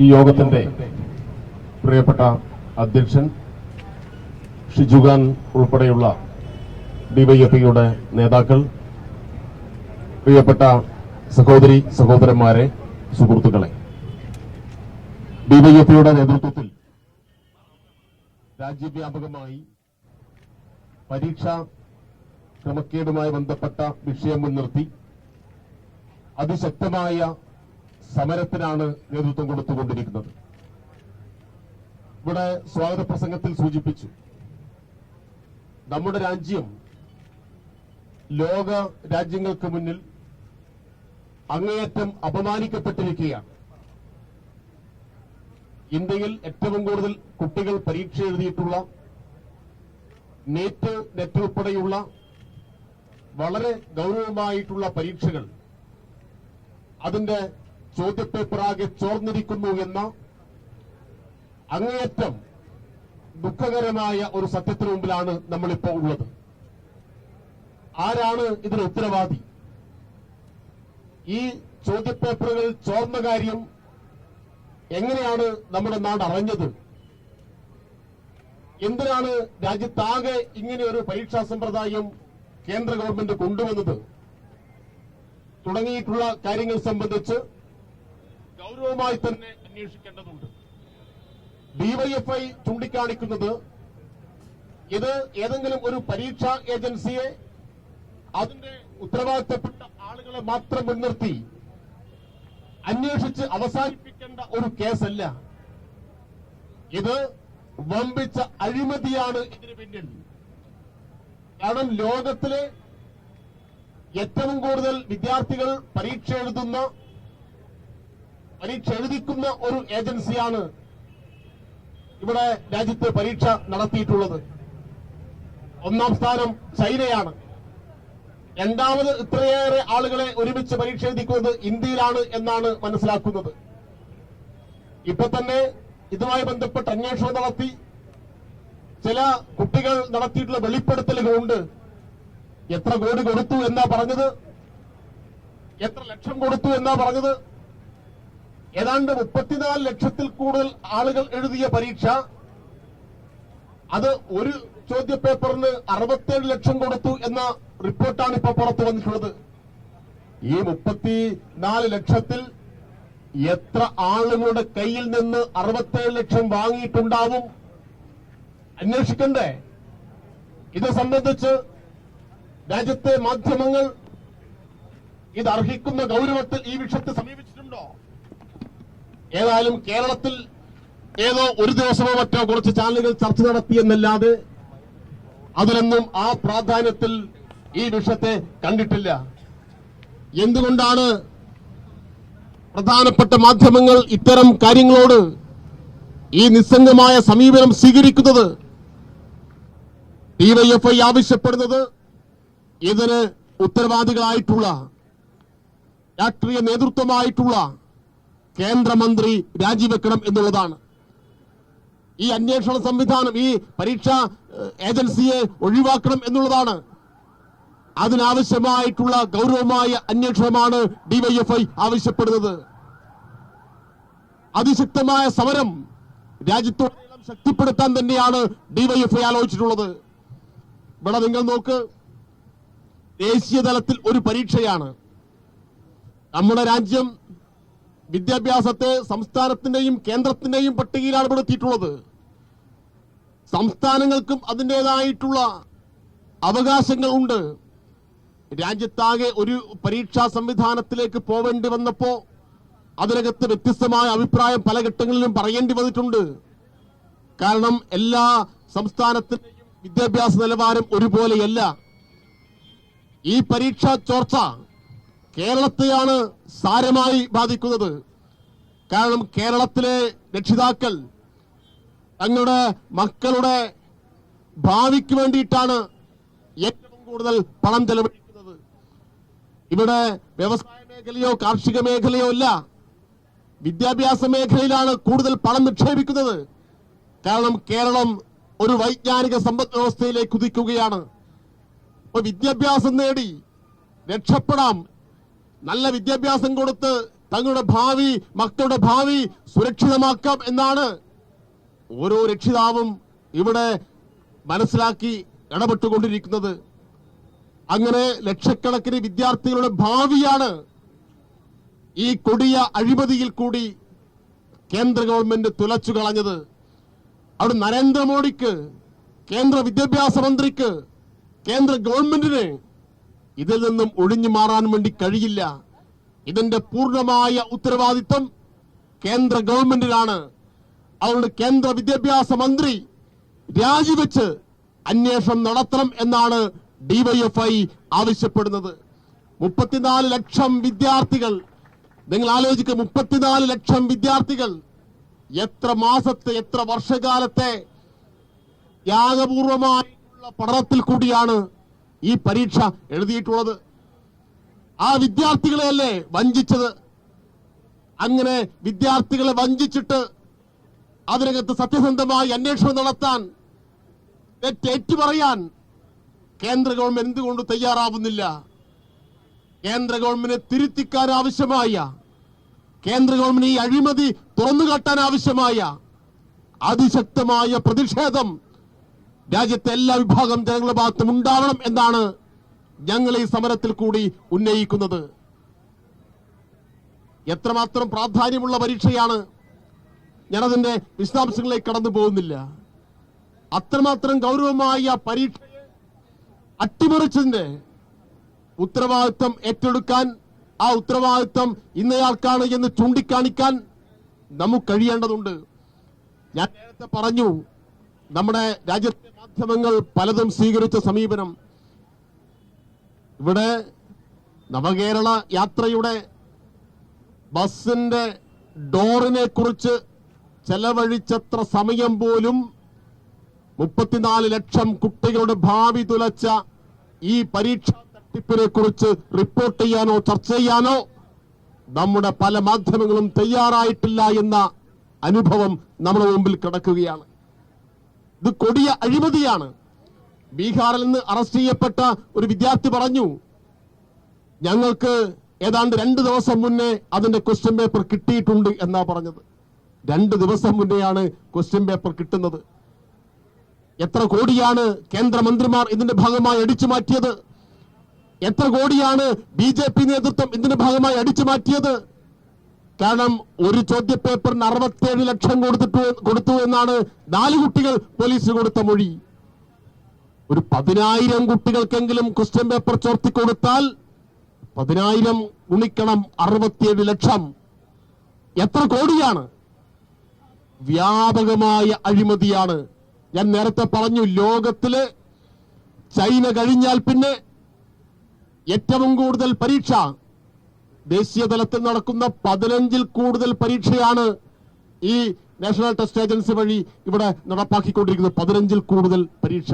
ഈ യോഗത്തിന്റെ പ്രിയപ്പെട്ട അധ്യക്ഷൻ ഷിജുഖാൻ ഉൾപ്പെടെയുള്ള ഡിവൈഎഫ്ഐയുടെ നേതാക്കൾ പ്രിയപ്പെട്ട സഹോദരി സഹോദരന്മാരെ സുഹൃത്തുക്കളെ. ഡിവൈഎഫ്ഐയുടെ നേതൃത്വത്തിൽ രാജ്യവ്യാപകമായി പരീക്ഷാ ക്രമക്കേടുമായി ബന്ധപ്പെട്ട വിഷയം മുൻനിർത്തി അതിശക്തമായ സമരത്തിനാണ് നേതൃത്വം കൊടുത്തുകൊണ്ടിരിക്കുന്നത്. ഇവിടെ സ്വാഗത പ്രസംഗത്തിൽ സൂചിപ്പിച്ചു നമ്മുടെ രാജ്യം ലോക രാജ്യങ്ങൾക്ക് മുന്നിൽ അങ്ങേയറ്റം അപമാനിക്കപ്പെട്ടിരിക്കുകയാണ്. ഇന്ത്യയിൽ ഏറ്റവും കൂടുതൽ കുട്ടികൾ പരീക്ഷ എഴുതിയിട്ടുള്ള നെറ്റ് നെറ്റ് ഉൾപ്പെടെയുള്ള വളരെ ഗൗരവമായിട്ടുള്ള പരീക്ഷകൾ അതിന്റെ ചോദ്യപേപ്പറാകെ ചോർന്നിരിക്കുന്നു എന്ന അങ്ങേയറ്റം ദുഃഖകരമായ ഒരു സത്യത്തിന് മുമ്പിലാണ് നമ്മളിപ്പോൾ ഉള്ളത്. ആരാണ് ഇതിന് ഉത്തരവാദി? ഈ ചോദ്യപേപ്പറുകൾ ചോർന്ന കാര്യം എങ്ങനെയാണ് നമ്മുടെ നാട് അറിഞ്ഞത്? എന്തിനാണ് രാജ്യത്താകെ ഇങ്ങനെ ഒരു പരീക്ഷാ സമ്പ്രദായം കേന്ദ്ര ഗവൺമെന്റ് കൊണ്ടുവന്നത്? തുടങ്ങിയിട്ടുള്ള കാര്യങ്ങൾ സംബന്ധിച്ച് ഗൗരവമായി തന്നെ അന്വേഷിക്കേണ്ടതുണ്ട്. ഡിവൈഎഫ്ഐ ചൂണ്ടിക്കാണിക്കുന്നത് ഇത് ഏതെങ്കിലും ഒരു പരീക്ഷാ ഏജൻസിയെ അതിന്റെ ഉത്തരവാദിത്തപ്പെട്ട ആളുകളെ മാത്രം മുൻനിർത്തി അന്വേഷിച്ച് അവസാനിപ്പിക്കേണ്ട ഒരു കേസല്ല. ഇത് വമ്പിച്ച അഴിമതിയാണ് ഇതിന് പിന്നിൽ. കാരണം ലോകത്തിലെ ഏറ്റവും കൂടുതൽ വിദ്യാർത്ഥികൾ പരീക്ഷ എഴുതുന്ന പരീക്ഷ എഴുതിക്കുന്ന ഒരു ഏജൻസിയാണ് ഇവിടെ രാജ്യത്ത് പരീക്ഷ നടത്തിയിട്ടുള്ളത്. ഒന്നാം സ്ഥാനം ചൈനയാണ്. രണ്ടാമത് ഇത്രയേറെ ആളുകളെ ഒരുമിച്ച് പരീക്ഷ എഴുതിക്കുന്നത് ഇന്ത്യയിലാണ് എന്നാണ് മനസ്സിലാക്കുന്നത്. ഇപ്പൊ തന്നെ ഇതുമായി ബന്ധപ്പെട്ട് അന്വേഷണം നടത്തി. ചില കുട്ടികൾ നടത്തിയിട്ടുള്ള വെളിപ്പെടുത്തലുകളുണ്ട്. എത്ര കോടി കൊടുത്തു എന്നാ പറഞ്ഞത്? എത്ര ലക്ഷം കൊടുത്തു എന്നാ പറഞ്ഞത്? ഏതാണ്ട് മുപ്പത്തിനാല് ലക്ഷത്തിൽ കൂടുതൽ ആളുകൾ എഴുതിയ പരീക്ഷ. അത് ഒരു ചോദ്യപേപ്പറിന് അറുപത്തേഴ് ലക്ഷം കൊടുത്തു എന്ന റിപ്പോർട്ടാണ് ഇപ്പോൾ പുറത്തു വന്നിട്ടുള്ളത്. ഈ മുപ്പത്തിനാല് ലക്ഷത്തിൽ എത്ര ആളുകളുടെ കയ്യിൽ നിന്ന് അറുപത്തേഴ് ലക്ഷം വാങ്ങിയിട്ടുണ്ടാവും? അന്വേഷിക്കണ്ടേ? ഇത് സംബന്ധിച്ച് രാജ്യത്തെ മാധ്യമങ്ങൾ ഇത് അർഹിക്കുന്ന ഗൗരവത്തിൽ ഈ വിഷയത്തെ സമീപിച്ചിട്ടുണ്ടോ? ഏതായാലും കേരളത്തിൽ ഏതോ ഒരു ദിവസമോ മറ്റോ കുറച്ച് ചാനലുകൾ ചർച്ച നടത്തിയെന്നല്ലാതെ അതിലൊന്നും ആ പ്രാധാന്യത്തിൽ ഈ വിഷയത്തെ കണ്ടിട്ടില്ല. എന്തുകൊണ്ടാണ് പ്രധാനപ്പെട്ട മാധ്യമങ്ങൾ ഇത്തരം കാര്യങ്ങളോട് ഈ നിസ്സംഗമായ സമീപനം സ്വീകരിക്കുന്നത്? ഡിവൈഎഫ്ഐ ആവശ്യപ്പെടുന്നത് ഇതിന് ഉത്തരവാദികളായിട്ടുള്ള രാഷ്ട്രീയ നേതൃത്വമായിട്ടുള്ള കേന്ദ്രമന്ത്രി രാജിവെക്കണം എന്നുള്ളതാണ്. ഈ അന്വേഷണ സംവിധാനം ഈ പരീക്ഷാ ഏജൻസിയെ ഒഴിവാക്കണം എന്നുള്ളതാണ്. അതിനാവശ്യമായിട്ടുള്ള ഗൗരവമായ അന്വേഷണമാണ് ഡിവൈഎഫ്ഐ ആവശ്യപ്പെടുന്നത്. അതിശക്തമായ സമരം രാജ്യത്തോടെല്ലാം ശക്തിപ്പെടുത്താൻ തന്നെയാണ് ഡിവൈഎഫ്ഐ ആലോചിച്ചിട്ടുള്ളത്. ഇവിടെ നിങ്ങൾ നോക്ക് ദേശീയ തലത്തിൽ ഒരു പരീക്ഷയാണ്. നമ്മുടെ രാജ്യം വിദ്യാഭ്യാസത്തെ സംസ്ഥാനത്തിന്റെയും കേന്ദ്രത്തിന്റെയും പട്ടികയിലാണ് പെടുത്തിയിട്ടുള്ളത് സംസ്ഥാനങ്ങൾക്കും അതിന്റെതായിട്ടുള്ള അവകാശങ്ങൾ ഉണ്ട്. രാജ്യത്താകെ ഒരു പരീക്ഷാ സംവിധാനത്തിലേക്ക് പോവേണ്ടി വന്നപ്പോ അതിനകത്ത് വ്യത്യസ്തമായ അഭിപ്രായം പല ഘട്ടങ്ങളിലും പറയേണ്ടി വന്നിട്ടുണ്ട്. കാരണം എല്ലാ സംസ്ഥാനത്തിന്റെയും വിദ്യാഭ്യാസ നിലവാരം ഒരുപോലെയല്ല. ഈ പരീക്ഷാ ചോർച്ച കേരളത്തെയാണ് സാരമായി ബാധിക്കുന്നത്. കാരണം കേരളത്തിലെ രക്ഷിതാക്കൾ തങ്ങളുടെ മക്കളുടെ ഭാവിക്ക് വേണ്ടിയിട്ടാണ് ഏറ്റവും കൂടുതൽ പണം ചെലവഴിക്കുന്നത്. ഇവിടെ വ്യവസായ മേഖലയോ കാർഷിക മേഖലയോ അല്ല വിദ്യാഭ്യാസ മേഖലയിലാണ് കൂടുതൽ പണം നിക്ഷേപിക്കുന്നത്. കാരണം കേരളം ഒരു വൈജ്ഞാനിക സമ്പദ് വ്യവസ്ഥയിലേക്ക് കുതിക്കുകയാണ് വിദ്യാഭ്യാസം നേടി രക്ഷപ്പെടാം നല്ല വിദ്യാഭ്യാസം കൊടുത്ത് തങ്ങളുടെ ഭാവി മക്കളുടെ ഭാവി സുരക്ഷിതമാക്കാം എന്നാണ് ഓരോ രക്ഷിതാവും ഇവിടെ മനസ്സിലാക്കി ഇടപെട്ടുകൊണ്ടിരിക്കുന്നത്. അങ്ങനെ ലക്ഷക്കണക്കിന് വിദ്യാർത്ഥികളുടെ ഭാവിയാണ് ഈ കൊടിയ അഴിമതിയിൽ കൂടി കേന്ദ്ര ഗവൺമെന്റ് തുലച്ചു കളഞ്ഞത്. അവിടെ നരേന്ദ്രമോദിക്ക് കേന്ദ്ര വിദ്യാഭ്യാസ മന്ത്രിക്ക് കേന്ദ്ര ഗവൺമെന്റിന് ഇതിൽ നിന്നും ഒഴിഞ്ഞു മാറാൻ വേണ്ടി കഴിയില്ല. ഇതിന്റെ പൂർണമായ ഉത്തരവാദിത്വം കേന്ദ്ര ഗവൺമെന്റിനാണ്. അതുകൊണ്ട് കേന്ദ്ര വിദ്യാഭ്യാസ മന്ത്രി രാജിവെച്ച് അന്വേഷണം നടത്തണം എന്നാണ് ഡിവൈഎഫ്ഐ ആവശ്യപ്പെടുന്നത്. മുപ്പത്തിനാല് ലക്ഷം വിദ്യാർത്ഥികൾ നിങ്ങൾ ആലോചിക്കുക മുപ്പത്തിനാല് ലക്ഷം വിദ്യാർത്ഥികൾ എത്ര മാസത്തെ എത്ര വർഷകാലത്തെ ത്യാഗപൂർവമായിട്ടുള്ള പഠനത്തിൽ കൂടിയാണ് ഈ പരീക്ഷ എഴുതിയിട്ടുള്ളത്. ആ വിദ്യാർത്ഥികളെയല്ലേ വഞ്ചിച്ചത്? അങ്ങനെ വിദ്യാർത്ഥികളെ വഞ്ചിച്ചിട്ട് അതിനകത്ത് സത്യസന്ധമായി അന്വേഷണം നടത്താൻ തെറ്റേറ്റു പറയാൻ കേന്ദ്ര ഗവൺമെന്റ് എന്തുകൊണ്ട് തയ്യാറാവുന്നില്ല? കേന്ദ്ര ഗവൺമെന്റ് തിരുത്തിക്കാൻ ആവശ്യമായ കേന്ദ്ര ഗവൺമെന്റ് ഈ അഴിമതി തുറന്നുകാട്ടാൻ ആവശ്യമായ അതിശക്തമായ പ്രതിഷേധം രാജ്യത്തെ എല്ലാ വിഭാഗം ജനങ്ങളുടെ ഭാഗത്തും ഉണ്ടാവണം എന്നാണ് ഞങ്ങൾ ഈ സമരത്തിൽ കൂടി ഉന്നയിക്കുന്നത്. എത്രമാത്രം പ്രാധാന്യമുള്ള പരീക്ഷയാണ് ഞാനതിന്റെ വിശദാംശങ്ങളിലേക്ക് കടന്നു പോകുന്നില്ല. അത്രമാത്രം ഗൗരവമായ പരീക്ഷ അട്ടിമറിച്ചതിന്റെ ഉത്തരവാദിത്വം ഏറ്റെടുക്കാൻ ആ ഉത്തരവാദിത്വം ഇന്നയാൾക്കാണ് എന്ന് ചൂണ്ടിക്കാണിക്കാൻ നമുക്ക് കഴിയേണ്ടതുണ്ട്. ഞാൻ നേരത്തെ പറഞ്ഞു നമ്മുടെ രാജ്യത്തെ മാധ്യമങ്ങൾ പലതും സ്വീകരിച്ച സമീപനം. ഇവിടെ നവകേരള യാത്രയുടെ ബസിന്റെ ഡോറിനെ കുറിച്ച് ചെലവഴിച്ചത്ര സമയം പോലും മുപ്പത്തിനാല് ലക്ഷം കുട്ടികളുടെ ഭാവി തുലച്ച ഈ പരീക്ഷാ തട്ടിപ്പിനെ കുറിച്ച് റിപ്പോർട്ട് ചെയ്യാനോ ചർച്ച ചെയ്യാനോ നമ്മുടെ പല മാധ്യമങ്ങളും തയ്യാറായിട്ടില്ല എന്ന അനുഭവം നമ്മുടെ മുമ്പിൽ കിടക്കുകയാണ്. ഇത് കൊടിയ അഴിമതിയാണ്. ബീഹാറിൽ നിന്ന് അറസ്റ്റ് ചെയ്യപ്പെട്ട ഒരു വിദ്യാർത്ഥി പറഞ്ഞു ഞങ്ങൾക്ക് ഏതാണ്ട് രണ്ട് ദിവസം മുന്നേ അതിന്റെ ക്വസ്റ്റ്യൻ പേപ്പർ കിട്ടിയിട്ടുണ്ട് എന്നാ പറഞ്ഞത്. രണ്ട് ദിവസം മുന്നെയാണ് ക്വസ്റ്റ്യൻ പേപ്പർ കിട്ടുന്നത്. എത്ര കോടിയാണ് കേന്ദ്രമന്ത്രിമാർ ഇതിന്റെ ഭാഗമായി അടിച്ചു മാറ്റിയത്? എത്ര കോടിയാണ് ബി നേതൃത്വം ഇതിന്റെ ഭാഗമായി അടിച്ചു മാറ്റിയത്? കാരണം ഒരു ചോദ്യപേപ്പറിന് അറുപത്തേഴ് ലക്ഷം കൊടുത്തിട്ടു കൊടുത്തു എന്നാണ് നാല് കുട്ടികൾ പോലീസിന് കൊടുത്ത മൊഴി. ഒരു പതിനായിരം കുട്ടികൾക്കെങ്കിലും ക്വസ്റ്റ്യൻ പേപ്പർ ചോർത്തി കൊടുത്താൽ പതിനായിരം ഗുണിക്കണം അറുപത്തിയേഴ് ലക്ഷം. എത്ര കോടിയാണ്? വ്യാപകമായ അഴിമതിയാണ്. ഞാൻ നേരത്തെ പറഞ്ഞു ലോകത്തിൽ ചൈന കഴിഞ്ഞാൽ പിന്നെ ഏറ്റവും കൂടുതൽ പരീക്ഷ ദേശീയ തലത്തിൽ നടക്കുന്ന പതിനഞ്ചിൽ കൂടുതൽ പരീക്ഷയാണ് ഈ നാഷണൽ ടെസ്റ്റ് ഏജൻസി വഴി ഇവിടെ നടപ്പാക്കിക്കൊണ്ടിരിക്കുന്നത്. പതിനഞ്ചിൽ കൂടുതൽ പരീക്ഷ.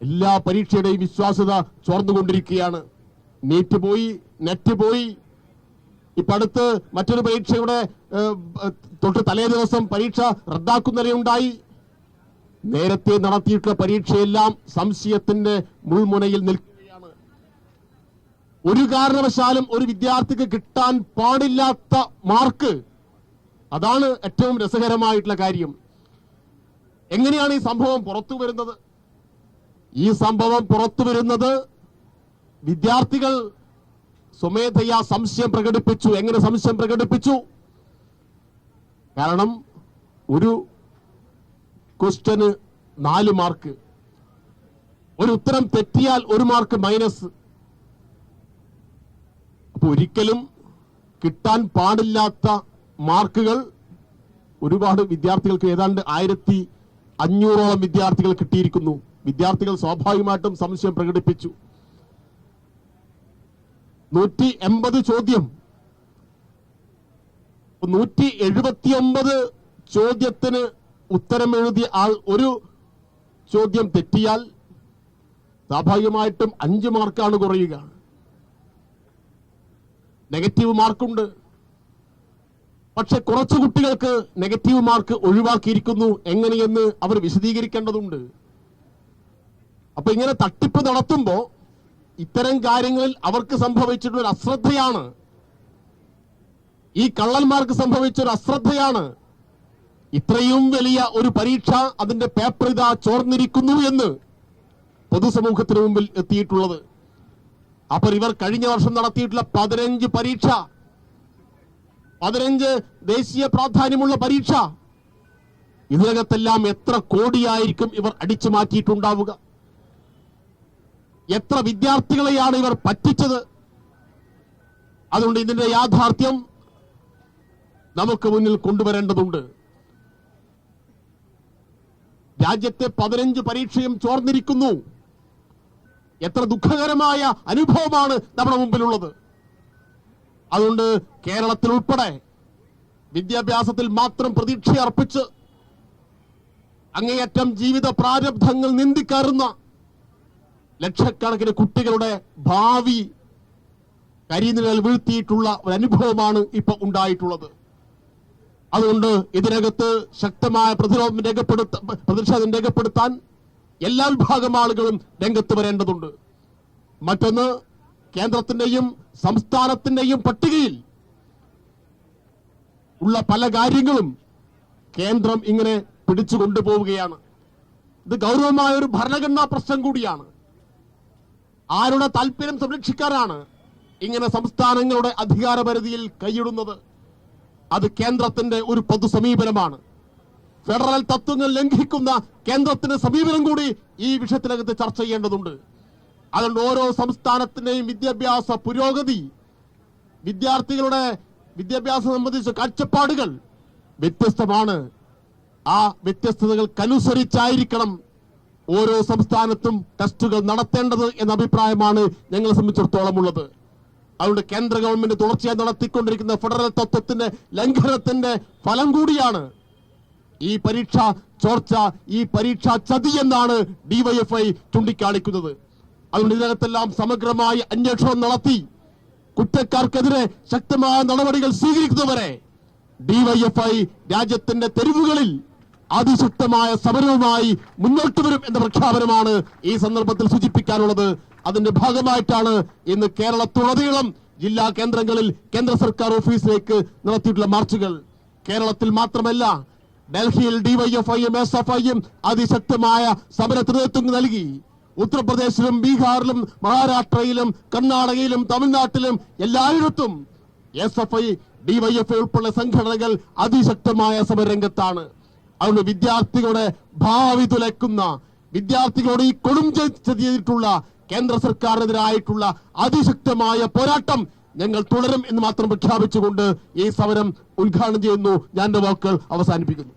എല്ലാ പരീക്ഷയുടെയും വിശ്വാസ്യത ചോർന്നുകൊണ്ടിരിക്കുകയാണ്. നീറ്റ് പോയി നെറ്റ് പോയി. ഇപ്പൊ അടുത്ത് മറ്റൊരു പരീക്ഷയുടെ തൊട്ട് തലേ ദിവസം പരീക്ഷ റദ്ദാക്കുന്നതിനുണ്ടായി നേരത്തെ നടത്തിയിട്ടുള്ള പരീക്ഷയെല്ലാം സംശയത്തിന്റെ മുൾമുനയിൽ നിൽക്കുകയാണ് ഒരു കാരണവശാലും ഒരു വിദ്യാർത്ഥിക്ക് കിട്ടാൻ പാടില്ലാത്ത മാർക്ക് അതാണ് ഏറ്റവും രസകരമായിട്ടുള്ള കാര്യം. എങ്ങനെയാണ് ഈ സംഭവം പുറത്തു വരുന്നത്? ഈ സംഭവം പുറത്തു വരുന്നത് വിദ്യാർത്ഥികൾ സ്വമേധയാ സംശയം പ്രകടിപ്പിച്ചു. എങ്ങനെ സംശയം പ്രകടിപ്പിച്ചു? കാരണം ഒരു ക്വസ്റ്റ്യന് നാല് മാർക്ക് ഒരു ഉത്തരം തെറ്റിയാൽ ഒരു മാർക്ക് മൈനസ് അപ്പൊ ഒരിക്കലും കിട്ടാൻ പാടില്ലാത്ത മാർക്കുകൾ ഒരുപാട് വിദ്യാർത്ഥികൾക്ക് ഏതാണ്ട് ആയിരത്തി അഞ്ഞൂറോളം വിദ്യാർത്ഥികൾ കിട്ടിയിരിക്കുന്നു. വിദ്യാർത്ഥികൾ സ്വാഭാവികമായിട്ടും സംശയം പ്രകടിപ്പിച്ചു. നൂറ്റി എൺപത് ചോദ്യം. നൂറ്റി എഴുപത്തിയൊമ്പത് ചോദ്യത്തിന് ഉത്തരം എഴുതിയ ആൾ ഒരു ചോദ്യം തെറ്റിയാൽ സ്വാഭാവികമായിട്ടും അഞ്ച് മാർക്കാണ് കുറയുക. നെഗറ്റീവ് മാർക്കുണ്ട്. പക്ഷെ കുറച്ച് കുട്ടികൾക്ക് നെഗറ്റീവ് മാർക്ക് ഒഴിവാക്കിയിരിക്കുന്നു. എങ്ങനെയെന്ന് അവർ വിശദീകരിക്കേണ്ടതുണ്ട്. അപ്പൊ ഇങ്ങനെ തട്ടിപ്പ് നടത്തുമ്പോൾ ഇത്തരം കാര്യങ്ങളിൽ അവർക്ക് സംഭവിച്ചിട്ടുള്ള ഒരു അശ്രദ്ധയാണ്. ഈ കള്ളന്മാർക്ക് സംഭവിച്ച ഒരു അശ്രദ്ധയാണ്. ഇത്രയും വലിയ ഒരു പരീക്ഷ അതിന്റെ പേപ്പർ ഇതാ ചോർന്നിരിക്കുന്നു എന്ന് പൊതുസമൂഹത്തിന് മുമ്പിൽ എത്തിയിട്ടുള്ളത്. അപ്പോൾ ഇവർ കഴിഞ്ഞ വർഷം നടത്തിയിട്ടുള്ള പതിനഞ്ച് പരീക്ഷ. പതിനഞ്ച് ദേശീയ പ്രാധാന്യമുള്ള പരീക്ഷ. ഇതിനകത്തെല്ലാം എത്ര കോടിയായിരിക്കും ഇവർ അടിച്ചു മാറ്റിയിട്ടുണ്ടാവുക? എത്ര വിദ്യാർത്ഥികളെയാണ് ഇവർ പറ്റിച്ചത്? അതുകൊണ്ട് ഇതിന്റെ യാഥാർത്ഥ്യം നമുക്ക് മുന്നിൽ കൊണ്ടുവരേണ്ടതുണ്ട്. രാജ്യത്തെ പതിനഞ്ച് പരീക്ഷയും ചോർന്നിരിക്കുന്നു. എത്ര ദുഃഖകരമായ അനുഭവമാണ് നമ്മുടെ മുമ്പിലുള്ളത്. അതുകൊണ്ട് കേരളത്തിൽ ഉൾപ്പെടെ വിദ്യാഭ്യാസത്തിൽ മാത്രം പ്രതീക്ഷ അർപ്പിച്ച് അങ്ങേയറ്റം ജീവിത പ്രാരബ്ധങ്ങൾ നിന്ദിക്കാറുന്ന ലക്ഷക്കണക്കിന് കുട്ടികളുടെ ഭാവി കരിനിഴൽ വീഴ്ത്തിയിട്ടുള്ള ഒരു അനുഭവമാണ് ഇപ്പൊ ഉണ്ടായിട്ടുള്ളത്. അതുകൊണ്ട് ഇതിനകത്ത് ശക്തമായ പ്രതിരോധം രേഖപ്പെടുത്ത പ്രതിഷേധം രേഖപ്പെടുത്താൻ എല്ലാ വിഭാഗം ആളുകളും രംഗത്ത് വരേണ്ടതുണ്ട്. മറ്റൊന്ന് കേന്ദ്രത്തിന്റെയും സംസ്ഥാനത്തിന്റെയും പട്ടികയിൽ ഉള്ള പല കാര്യങ്ങളും കേന്ദ്രം ഇങ്ങനെ പിടിച്ചു കൊണ്ടുപോവുകയാണ്. ഇത് ഗൗരവമായ ഒരു ഭരണഘടനാ പ്രശ്നം കൂടിയാണ്. ആരുടെ താല്പര്യം സംരക്ഷിക്കാനാണ് ഇങ്ങനെ സംസ്ഥാനങ്ങളുടെ അധികാരപരിധിയിൽ കൈയിടുന്നത്? അത് കേന്ദ്രത്തിന്റെ ഒരു പൊതു സമീപനമാണ് ഫെഡറൽ തത്വങ്ങൾ ലംഘിക്കുന്ന കേന്ദ്രത്തിന് സമീപനം കൂടി ഈ വിഷയത്തിനകത്ത് ചർച്ച ചെയ്യേണ്ടതുണ്ട്. അതുകൊണ്ട് ഓരോ സംസ്ഥാനത്തിന്റെയും വിദ്യാഭ്യാസ പുരോഗതി വിദ്യാർത്ഥികളുടെ വിദ്യാഭ്യാസം സംബന്ധിച്ച കാഴ്ചപ്പാടുകൾ വ്യത്യസ്തമാണ്. ആ വ്യത്യസ്തതകൾക്കനുസരിച്ചായിരിക്കണം ഓരോ സംസ്ഥാനത്തും ടെസ്റ്റുകൾ നടത്തേണ്ടത് എന്ന അഭിപ്രായമാണ് ഞങ്ങളെ സംബന്ധിച്ചിടത്തോളം ഉള്ളത് അതുകൊണ്ട് കേന്ദ്ര ഗവൺമെന്റ് തുടർച്ചയായി നടത്തിക്കൊണ്ടിരിക്കുന്ന ഫെഡറൽ തത്വത്തിന്റെ ലംഘനത്തിന്റെ ഫലം കൂടിയാണ് ഈ പരീക്ഷ ചോർച്ച ഈ പരീക്ഷ ചതി എന്നാണ് ഡിവൈഎഫ്ഐ ചൂണ്ടിക്കാണിക്കുന്നത്. അതുകൊണ്ട് ഇതിനകത്തെല്ലാം സമഗ്രമായി അന്വേഷണം നടത്തി കുറ്റക്കാർക്കെതിരെ ശക്തമായ നടപടികൾ സ്വീകരിക്കുന്നവരെ ഡിവൈഎഫ്ഐ രാജ്യത്തിന്റെ തെരുവുകളിൽ അതിശക്തമായ സമരവുമായി മുന്നോട്ട് വരും എന്ന പ്രഖ്യാപനമാണ് ഈ സന്ദർഭത്തിൽ സൂചിപ്പിക്കാനുള്ളത്. അതിന്റെ ഭാഗമായിട്ടാണ് ഇന്ന് കേരളത്തുടനീളം ജില്ലാ കേന്ദ്രങ്ങളിൽ കേന്ദ്ര സർക്കാർ ഓഫീസിലേക്ക് നടത്തിയിട്ടുള്ള മാർച്ചുകൾ. കേരളത്തിൽ മാത്രമല്ല ഡൽഹിയിൽ ഡിവൈഎഫ്ഐയും എസ് എഫ് ഐയും അതിശക്തമായ സമരത്തിന് നേതൃത്വം നൽകി. ഉത്തർപ്രദേശിലും ബീഹാറിലും മഹാരാഷ്ട്രയിലും കർണാടകയിലും തമിഴ്നാട്ടിലും എല്ലായിടത്തും എസ് എഫ് ഐ ഡിവൈഎഫ്ഐ ഉൾപ്പെടെ സംഘടനകൾ അതിശക്തമായ സമരരംഗത്താണ്. അതുകൊണ്ട് വിദ്യാർത്ഥികളുടെ ഭാവി തുലയ്ക്കുന്ന വിദ്യാർത്ഥികളോട് ഈ കൊടും ചെയ്തിട്ടുള്ള കേന്ദ്ര സർക്കാരിനെതിരായിട്ടുള്ള അതിശക്തമായ പോരാട്ടം ഞങ്ങൾ തുടരും എന്ന് മാത്രം പ്രഖ്യാപിച്ചുകൊണ്ട് ഈ സമരം ഉദ്ഘാടനം ചെയ്യുന്നു. ഞാൻ വാക്കുകൾ അവസാനിപ്പിക്കുന്നു.